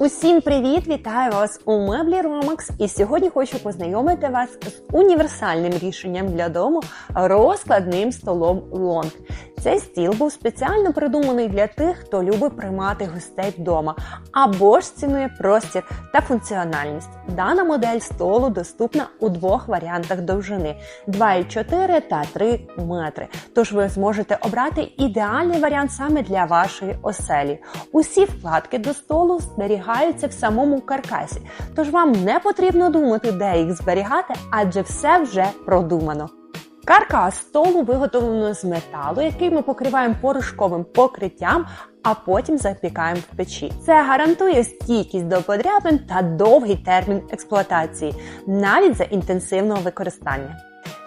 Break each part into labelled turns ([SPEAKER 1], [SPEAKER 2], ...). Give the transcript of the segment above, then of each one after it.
[SPEAKER 1] Усім привіт! Вітаю вас у меблі Romax. І сьогодні хочу познайомити вас з універсальним рішенням для дому розкладним столом Лонг. Цей стіл був спеціально придуманий для тих, хто любить приймати гостей вдома або ж цінує простір та функціональність. Дана модель столу доступна у двох варіантах довжини 2,4 та 3 метри. Тож ви зможете обрати ідеальний варіант саме для вашої оселі. Усі вкладки до столу зберігаються в самому каркасі, тож вам не потрібно думати, де їх зберігати, адже все вже продумано. Каркас столу виготовлено з металу, який ми покриваємо порошковим покриттям, а потім запікаємо в печі. Це гарантує стійкість до подряпин та довгий термін експлуатації, навіть за інтенсивного використання.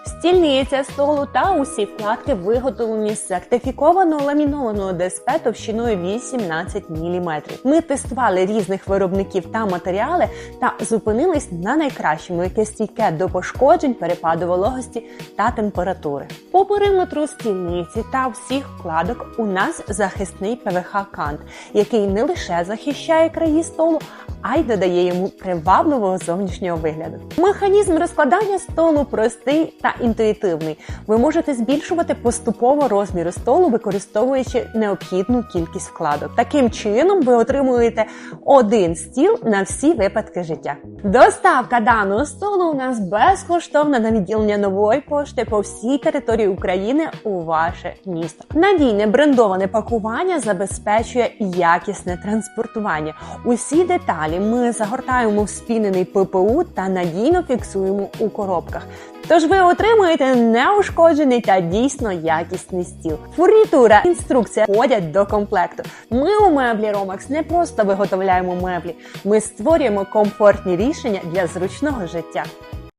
[SPEAKER 1] Стільниця столу та усі вкладки виготовлені з сертифікованого ламінованого ДСП товщиною 18 мм. Ми тестували різних виробників та матеріали та зупинились на найкращому, яке стійке до пошкоджень, перепаду вологості та температури. По периметру стільниці та всіх вкладок у нас захисний ПВХ кант, який не лише захищає краї столу, а й додає йому привабливого зовнішнього вигляду. Механізм розкладання столу простий та інтуїтивний. Ви можете збільшувати поступово розміри столу, використовуючи необхідну кількість вкладок. Таким чином ви отримуєте один стіл на всі випадки життя. Доставка даного столу у нас безкоштовна на відділення нової пошти по всій території України у ваше місто. Надійне брендоване пакування забезпечує якісне транспортування. Усі деталі ми загортаємо в спінений ППУ та надійно фіксуємо у коробках. Тож ви отримуєте неушкоджений та дійсно якісний стіл. Фурнітура, інструкція входять до комплекту. Ми у меблі Romax не просто виготовляємо меблі, ми створюємо комфортні рішення для зручного життя.